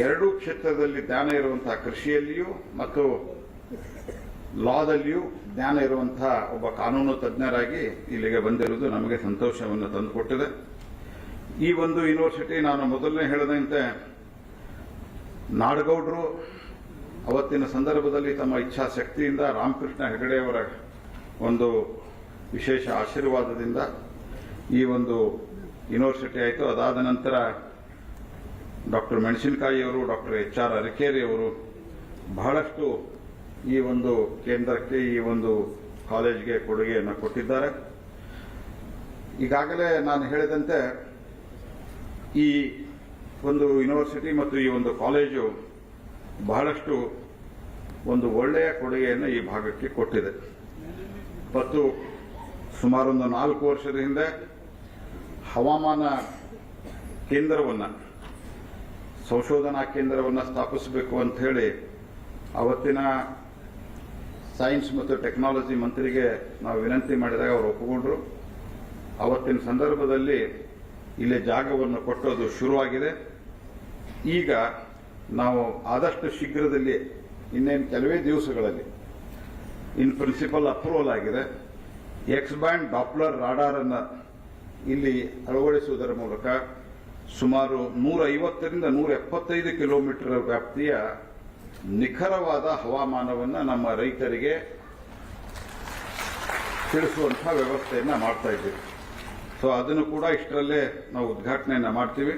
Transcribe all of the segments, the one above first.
ಎರಡೂ ಕ್ಷೇತ್ರದಲ್ಲಿ ಜ್ಞಾನ ಇರುವಂತಹ ಕೃಷಿಯಲ್ಲಿಯೂ ಮತ್ತು ಲಾದಲ್ಲಿಯೂ ಜ್ಞಾನ ಇರುವಂತಹ ಒಬ್ಬ ಕಾನೂನು ತಜ್ಞರಾಗಿ ಇಲ್ಲಿಗೆ ಬಂದಿರುವುದು ನಮಗೆ ಸಂತೋಷವನ್ನು ತಂದುಕೊಟ್ಟಿದೆ. ಈ ಒಂದು ಯೂನಿವರ್ಸಿಟಿ ನಾನು ಮೊದಲನೇ ಹೇಳಿದಂತೆ ನಾಡಗೌಡರು ಅವತ್ತಿನ ಸಂದರ್ಭದಲ್ಲಿ ತಮ್ಮ ಇಚ್ಛಾಶಕ್ತಿಯಿಂದ ರಾಮಕೃಷ್ಣ ಹೆಗಡೆಯವರ ಒಂದು ವಿಶೇಷ ಆಶೀರ್ವಾದದಿಂದ ಈ ಒಂದು ಯೂನಿವರ್ಸಿಟಿ ಆಯಿತು. ಅದಾದ ನಂತರ ಡಾಕ್ಟರ್ ಮೆಣಸಿನಕಾಯಿಯವರು ಡಾಕ್ಟರ್ ಎಚ್ ಆರ್ ಅರಕೇರಿಯವರು ಬಹಳಷ್ಟು ಈ ಒಂದು ಕೇಂದ್ರಕ್ಕೆ, ಈ ಒಂದು ಕಾಲೇಜ್ಗೆ ಕೊಡುಗೆಯನ್ನು ಕೊಟ್ಟಿದ್ದಾರೆ. ಈಗಾಗಲೇ ನಾನು ಹೇಳಿದಂತೆ ಈ ಒಂದು ಯೂನಿವರ್ಸಿಟಿ ಮತ್ತು ಈ ಒಂದು ಕಾಲೇಜು ಬಹಳಷ್ಟು ಒಂದು ಒಳ್ಳೆಯ ಕೊಡುಗೆಯನ್ನು ಈ ಭಾಗಕ್ಕೆ ಕೊಟ್ಟಿದೆ. ಮತ್ತು ಸುಮಾರೊಂದು ನಾಲ್ಕು ವರ್ಷದ ಹಿಂದೆ ಹವಾಮಾನ ಕೇಂದ್ರವನ್ನು ಸಂಶೋಧನಾ ಕೇಂದ್ರವನ್ನು ಸ್ಥಾಪಿಸಬೇಕು ಅಂತ ಹೇಳಿ ಅವತ್ತಿನ ಸೈನ್ಸ್ ಮತ್ತು ಟೆಕ್ನಾಲಜಿ ಮಂತ್ರಿಗೆ ನಾವು ವಿನಂತಿ ಮಾಡಿದಾಗ ಅವರು ಒಪ್ಪಿಕೊಂಡ್ರು. ಅವತ್ತಿನ ಸಂದರ್ಭದಲ್ಲಿ ಇಲ್ಲಿ ಜಾಗವನ್ನು ಕೊಟ್ಟೋದು ಶುರುವಾಗಿದೆ. ಈಗ ನಾವು ಆದಷ್ಟು ಶೀಘ್ರದಲ್ಲಿ, ಇನ್ನೇನು ಕೆಲವೇ ದಿವಸಗಳಲ್ಲಿ, ಇನ್ ಪ್ರಿನ್ಸಿಪಲ್ ಅಪ್ರೂವಲ್ ಆಗಿದೆ. ಎಕ್ಸ್ ಬ್ಯಾಂಡ್ ಡಾಪ್ಲರ್ ರಾಡಾರನ್ನು ಇಲ್ಲಿ ಅಳವಡಿಸುವುದರ ಮೂಲಕ ಸುಮಾರು ನೂರ ಐವತ್ತರಿಂದ ನೂರ ಎಪ್ಪತ್ತೈದು ಕಿಲೋಮೀಟರ್ ವ್ಯಾಪ್ತಿಯ ನಿಖರವಾದ ಹವಾಮಾನವನ್ನು ನಮ್ಮ ರೈತರಿಗೆ ತಿಳಿಸುವಂತಹ ವ್ಯವಸ್ಥೆಯನ್ನು ಮಾಡ್ತಾ ಇದ್ದೀವಿ. ಸೊ ಅದನ್ನು ಕೂಡ ಇಷ್ಟರಲ್ಲೇ ನಾವು ಉದ್ಘಾಟನೆಯನ್ನು ಮಾಡ್ತೀವಿ.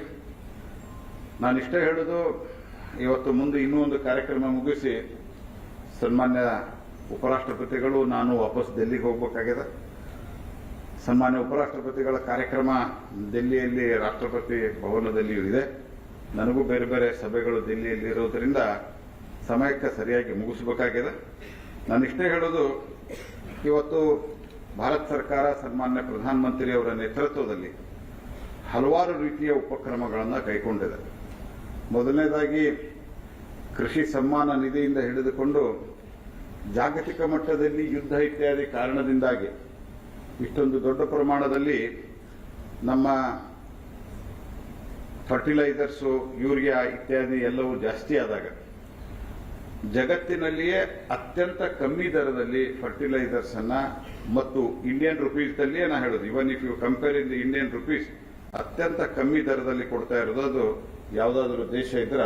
ನಾನಿಷ್ಟೇ ಹೇಳೋದು, ಇವತ್ತು ಮುಂದೆ ಇನ್ನೂ ಒಂದು ಕಾರ್ಯಕ್ರಮ ಮುಗಿಸಿ ಸನ್ಮಾನ್ಯ ಉಪರಾಷ್ಟ್ರಪತಿಗಳು, ನಾನು ವಾಪಸ್ ಡೆಲ್ಲಿಗೆ ಹೋಗ್ಬೇಕಾಗಿದೆ. ಸನ್ಮಾನ್ಯ ಉಪರಾಷ್ಟ್ರಪತಿಗಳ ಕಾರ್ಯಕ್ರಮ ದಿಲ್ಲಿಯಲ್ಲಿ ರಾಷ್ಟ್ರಪತಿ ಭವನದಲ್ಲಿಯೂ ಇದೆ. ನನಗೂ ಬೇರೆ ಬೇರೆ ಸಭೆಗಳು ದಿಲ್ಲಿಯಲ್ಲಿ ಇರೋದರಿಂದ ಸಮಯಕ್ಕೆ ಸರಿಯಾಗಿ ಮುಗಿಸಬೇಕಾಗಿದೆ. ನಾನಿಷ್ಟೇ ಹೇಳೋದು ಇವತ್ತು ಭಾರತ ಸರ್ಕಾರ ಸನ್ಮಾನ್ಯ ಪ್ರಧಾನಮಂತ್ರಿಯವರ ನೇತೃತ್ವದಲ್ಲಿ ಹಲವಾರು ರೀತಿಯ ಉಪಕ್ರಮಗಳನ್ನು ಕೈಗೊಂಡಿದೆ. ಮೊದಲನೇದಾಗಿ ಕೃಷಿ ಸಮ್ಮಾನ ನಿಧಿಯಿಂದ ಹಿಡಿದುಕೊಂಡು ಜಾಗತಿಕ ಮಟ್ಟದಲ್ಲಿ ಯುದ್ಧ ಇತ್ಯಾದಿ ಕಾರಣದಿಂದಾಗಿ ಇಷ್ಟೊಂದು ದೊಡ್ಡ ಪ್ರಮಾಣದಲ್ಲಿ ನಮ್ಮ ಫರ್ಟಿಲೈಸರ್ಸು ಯೂರಿಯಾ ಇತ್ಯಾದಿ ಎಲ್ಲವೂ ಜಾಸ್ತಿ ಆದಾಗ ಜಗತ್ತಿನಲ್ಲಿಯೇ ಅತ್ಯಂತ ಕಮ್ಮಿ ದರದಲ್ಲಿ ಫರ್ಟಿಲೈಸರ್ಸ್ ಅನ್ನ ಮತ್ತು ಇಂಡಿಯನ್ ರುಪೀಸ್ ದಲ್ಲಿಯೇ ನಾ ಹೇಳೋದು. Even if you compare in the Indian rupees ಅತ್ಯಂತ ಕಮ್ಮಿ ದರದಲ್ಲಿ ಕೊಡ್ತಾ ಇರೋದು ಯಾವುದಾದ್ರೂ ದೇಶ ಇದ್ರ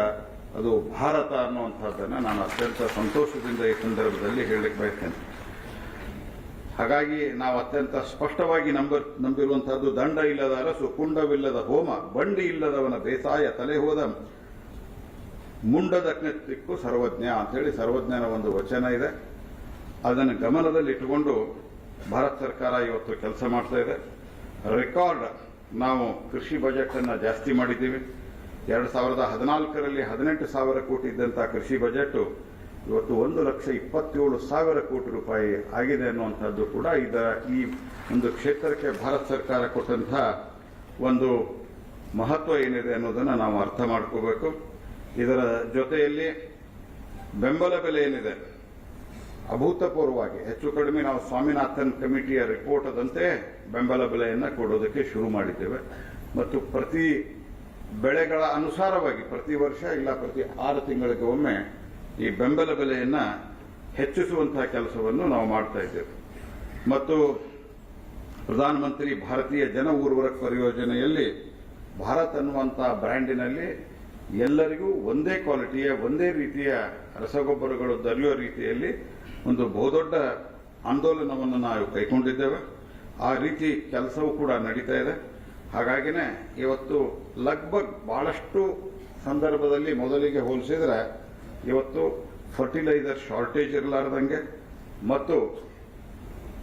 ಅದು ಭಾರತ ಅನ್ನುವಂಥದ್ದನ್ನ ನಾನು ಅತ್ಯಂತ ಸಂತೋಷದಿಂದ ಈ ಸಂದರ್ಭದಲ್ಲಿ ಹೇಳಲಿಕ್ಕೆ ಬಯಸ್ತೇನೆ. ಹಾಗಾಗಿ ನಾವು ಅತ್ಯಂತ ಸ್ಪಷ್ಟವಾಗಿ ನಂಬ, ನಂಬಿರುವಂತಹದ್ದು ದಂಡ ಇಲ್ಲದ ಅರಸು, ಕುಂಡವಿಲ್ಲದ ಹೋಮ, ಬಂಡಿ ಇಲ್ಲದವನ ಬೇಸಾಯ, ತಲೆ ಹೋದ ಮುಂಡದ ಕೃತ್ಯಕ್ಕೂ ಸರ್ವಜ್ಞ ಅಂತೇಳಿ ಸರ್ವಜ್ಞನ ಒಂದು ವಚನ ಇದೆ. ಅದನ್ನು ಗಮನದಲ್ಲಿ ಇಟ್ಟುಕೊಂಡು ಭಾರತ ಸರ್ಕಾರ ಇವತ್ತು ಕೆಲಸ ಮಾಡ್ತಾ ಇದೆ. ರೆಕಾರ್ಡ್ ನಾವು ಕೃಷಿ ಬಜೆಟ್ ಅನ್ನು ಜಾಸ್ತಿ ಮಾಡಿದ್ದೀವಿ. ಎರಡು ಸಾವಿರದ ಹದಿನಾಲ್ಕರಲ್ಲಿ ಹದಿನೆಂಟು ಸಾವಿರ ಕೋಟಿ ಇದ್ದಂತಹ ಕೃಷಿ ಬಜೆಟ್ ಇವತ್ತು ಒಂದು ಲಕ್ಷ ಇಪ್ಪತ್ತೇಳು ಸಾವಿರ ಕೋಟಿ ರೂಪಾಯಿ ಆಗಿದೆ ಅನ್ನುವಂಥದ್ದು ಕೂಡ ಇದರ ಈ ಒಂದು ಕ್ಷೇತ್ರಕ್ಕೆ ಭಾರತ ಸರ್ಕಾರ ಕೊಟ್ಟಂತಹ ಒಂದು ಮಹತ್ವ ಏನಿದೆ ಅನ್ನೋದನ್ನು ನಾವು ಅರ್ಥ ಮಾಡ್ಕೋಬೇಕು. ಇದರ ಜೊತೆಯಲ್ಲಿ ಬೆಂಬಲ ಬೆಲೆ ಏನಿದೆ? ಅಭೂತಪೂರ್ವವಾಗಿ ಹೆಚ್ಚು ಕಡಿಮೆ ನಾವು ಸ್ವಾಮಿನಾಥನ್ ಕಮಿಟಿಯ ರಿಪೋರ್ಟ್ ಅದಂತೆ ಬೆಂಬಲ ಬೆಲೆಯನ್ನು ಕೊಡೋದಕ್ಕೆ ಶುರು ಮಾಡಿದ್ದೇವೆ. ಮತ್ತು ಪ್ರತಿ ಬೆಳೆಗಳ ಅನುಸಾರವಾಗಿ ಪ್ರತಿ ವರ್ಷ ಇಲ್ಲ ಪ್ರತಿ ಆರು ತಿಂಗಳಿಗೆ ಒಮ್ಮೆ ಈ ಬೆಂಬಲ ಬೆಲೆಯನ್ನ ಹೆಚ್ಚಿಸುವಂತಹ ಕೆಲಸವನ್ನು ನಾವು ಮಾಡ್ತಾ ಇದ್ದೇವೆ. ಮತ್ತು ಪ್ರಧಾನಮಂತ್ರಿ ಭಾರತೀಯ ಜನ ಉರ್ವರಕ ಪರಿಯೋಜನೆಯಲ್ಲಿ ಭಾರತ್ ಅನ್ನುವಂತಹ ಬ್ರ್ಯಾಂಡಿನಲ್ಲಿ ಎಲ್ಲರಿಗೂ ಒಂದೇ ಕ್ವಾಲಿಟಿಯ, ಒಂದೇ ರೀತಿಯ ರಸಗೊಬ್ಬರಗಳು ದೊರೆಯುವ ರೀತಿಯಲ್ಲಿ ಒಂದು ಬಹುದೊಡ್ಡ ಆಂದೋಲನವನ್ನು ನಾವು ಕೈಗೊಂಡಿದ್ದೇವೆ. ಆ ರೀತಿ ಕೆಲಸವೂ ಕೂಡ ನಡೀತಾ ಇದೆ. ಹಾಗಾಗಿನೇ ಇವತ್ತು ಲಗ್ಭಗ್ ಬಹಳಷ್ಟು ಸಂದರ್ಭದಲ್ಲಿ ಮೊದಲಿಗೆ ಹೋಲಿಸಿದ್ರೆ ಇವತ್ತು ಫರ್ಟಿಲೈಸರ್ ಶಾರ್ಟೇಜ್ ಇರಲಾರ್ದಂಗೆ ಮತ್ತು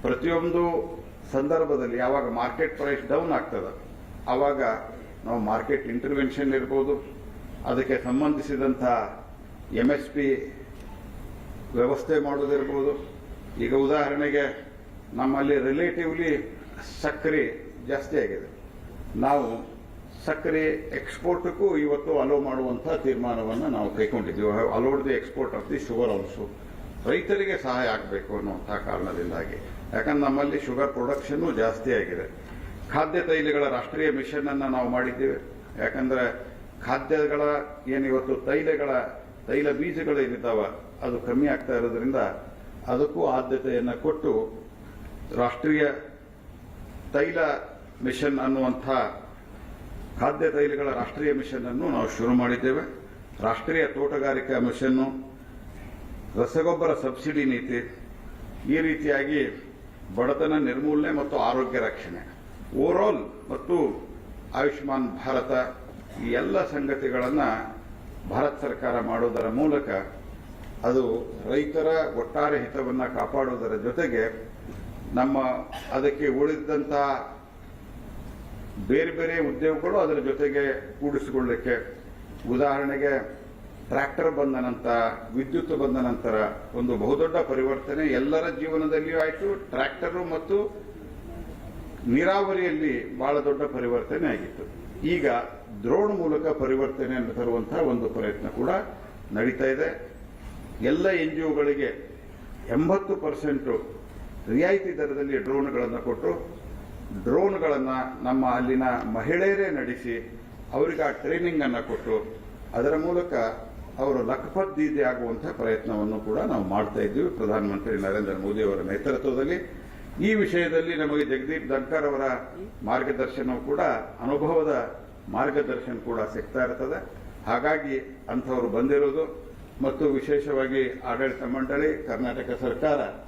ಪ್ರತಿಯೊಂದು ಸಂದರ್ಭದಲ್ಲಿ ಯಾವಾಗ ಮಾರ್ಕೆಟ್ ಪ್ರೈಸ್ ಡೌನ್ ಆಗ್ತದೆ ಆವಾಗ ನಾವು ಮಾರ್ಕೆಟ್ ಇಂಟರ್ವೆನ್ಷನ್ ಇರ್ಬೋದು. ಅದಕ್ಕೆ ಸಂಬಂಧಿಸಿದಂಥ ಎಂ ಎಸ್ ಪಿ ವ್ಯವಸ್ಥೆ ಮಾಡೋದಿರ್ಬೋದು ಈಗ ಉದಾಹರಣೆಗೆ ನಮ್ಮಲ್ಲಿ ರಿಲೇಟಿವ್ಲಿ ಸಕ್ಕರೆ ಜಾಸ್ತಿ ಆಗಿದೆ. ನಾವು ಸಕ್ಕರೆ ಎಕ್ಸ್ಪೋರ್ಟ್ಗೂ ಇವತ್ತು ಅಲೋ ಮಾಡುವಂತಹ ತೀರ್ಮಾನವನ್ನು ನಾವು ಕೈಗೊಂಡಿದ್ದೀವಿ. Allowed the export of the sugar also ರೈತರಿಗೆ ಸಹಾಯ ಆಗಬೇಕು ಅನ್ನುವಂತಹ ಕಾರಣದಿಂದಾಗಿ. ಯಾಕಂದ್ರೆ ನಮ್ಮಲ್ಲಿ ಶುಗರ್ ಪ್ರೊಡಕ್ಷನ್ ಜಾಸ್ತಿ ಆಗಿದೆ. ಖಾದ್ಯ ತೈಲಗಳ ರಾಷ್ಟ್ರೀಯ ಮಿಷನ್ ಅನ್ನು ನಾವು ಮಾಡಿದ್ದೇವೆ. ಯಾಕಂದ್ರೆ ಖಾದ್ಯಗಳ ಏನಿವತ್ತು ತೈಲಗಳ, ತೈಲ ಬೀಜಗಳು ಏನಿದ್ದಾವ, ಅದು ಕಮ್ಮಿ ಆಗ್ತಾ ಇರೋದ್ರಿಂದ ಅದಕ್ಕೂ ಆದ್ಯತೆಯನ್ನು ಕೊಟ್ಟು ರಾಷ್ಟ್ರೀಯ ತೈಲ ಮಿಷನ್ ಅನ್ನುವಂಥ ಖಾದ್ಯ ತೈಲಗಳ ರಾಷ್ಟ್ರೀಯ ಮಿಷನ್ ಅನ್ನು ನಾವು ಶುರು ಮಾಡಿದ್ದೇವೆ. ರಾಷ್ಟ್ರೀಯ ತೋಟಗಾರಿಕಾ ಮಿಷನ್ನು ರಸಗೊಬ್ಬರ ಸಬ್ಸಿಡಿ ನೀತಿ, ಈ ರೀತಿಯಾಗಿ ಬಡತನ ನಿರ್ಮೂಲನೆ ಮತ್ತು ಆರೋಗ್ಯ ರಕ್ಷಣೆ ಓವರ್ಆಲ್ ಮತ್ತು ಆಯುಷ್ಮಾನ್ ಭಾರತ, ಈ ಎಲ್ಲ ಸಂಗತಿಗಳನ್ನು ಭಾರತ ಸರ್ಕಾರ ಮಾಡೋದರ ಮೂಲಕ ಅದು ರೈತರ ಒಟ್ಟಾರೆ ಹಿತವನ್ನು ಕಾಪಾಡುವುದರ ಜೊತೆಗೆ ನಮ್ಮ ಅದಕ್ಕೆ ಉಳಿದಂಥ ಬೇರೆ ಬೇರೆ ಉದ್ಯೋಗಗಳು ಅದರ ಜೊತೆಗೆ ಕೂಡಿಸಿಕೊಳ್ಳಲಿಕ್ಕೆ ಉದಾಹರಣೆಗೆ ಟ್ರ್ಯಾಕ್ಟರ್ ಬಂದ ನಂತರ, ವಿದ್ಯುತ್ ಬಂದ ನಂತರ ಒಂದು ಬಹುದೊಡ್ಡ ಪರಿವರ್ತನೆ ಎಲ್ಲರ ಜೀವನದಲ್ಲಿಯೂ ಆಯಿತು, ಟ್ರ್ಯಾಕ್ಟರು ಮತ್ತು ನೀರಾವರಿಯಲ್ಲಿ ಬಹಳ ದೊಡ್ಡ ಪರಿವರ್ತನೆ ಆಗಿತ್ತು. ಈಗ ದ್ರೋಣ್ ಮೂಲಕ ಪರಿವರ್ತನೆಯನ್ನು ತರುವಂತಹ ಒಂದು ಪ್ರಯತ್ನ ಕೂಡ ನಡೀತಾ ಇದೆ. ಎಲ್ಲ ಎನ್ ಜಿ ಒಗಳಿಗೆ ಎಂಬತ್ತು ಪರ್ಸೆಂಟು ರಿಯಾಯಿತಿ ದರದಲ್ಲಿ ಡ್ರೋನ್ಗಳನ್ನು ಕೊಟ್ಟು ಡ್ರೋನ್ಗಳನ್ನು ನಮ್ಮ ಅಲ್ಲಿನ ಮಹಿಳೆಯರೇ ನಡೆಸಿ ಅವರಿಗೆ ಆ ಟ್ರೈನಿಂಗ್ ಅನ್ನು ಕೊಟ್ಟು ಅದರ ಮೂಲಕ ಅವರು ಲಖಪತ್ ಆಗುವಂತಹ ಪ್ರಯತ್ನವನ್ನು ಕೂಡ ನಾವು ಮಾಡ್ತಾ ಇದ್ದೀವಿ. ಪ್ರಧಾನಮಂತ್ರಿ ನರೇಂದ್ರ ಮೋದಿ ಅವರ ನೇತೃತ್ವದಲ್ಲಿ. ಈ ವಿಷಯದಲ್ಲಿ ನಮಗೆ ಜಗದೀಪ್ ಧನ್ಕರ್ ಅವರ ಮಾರ್ಗದರ್ಶನವು ಕೂಡ ಅನುಭವದ ಮಾರ್ಗದರ್ಶನ ಕೂಡ ಸಿಗ್ತಾ ಇರ್ತದೆ. ಹಾಗಾಗಿ ಅಂಥವರು ಬಂದಿರೋದು. ಮತ್ತು ವಿಶೇಷವಾಗಿ ಆಡಳಿತ ಮಂಡಳಿ, ಕರ್ನಾಟಕ ಸರ್ಕಾರ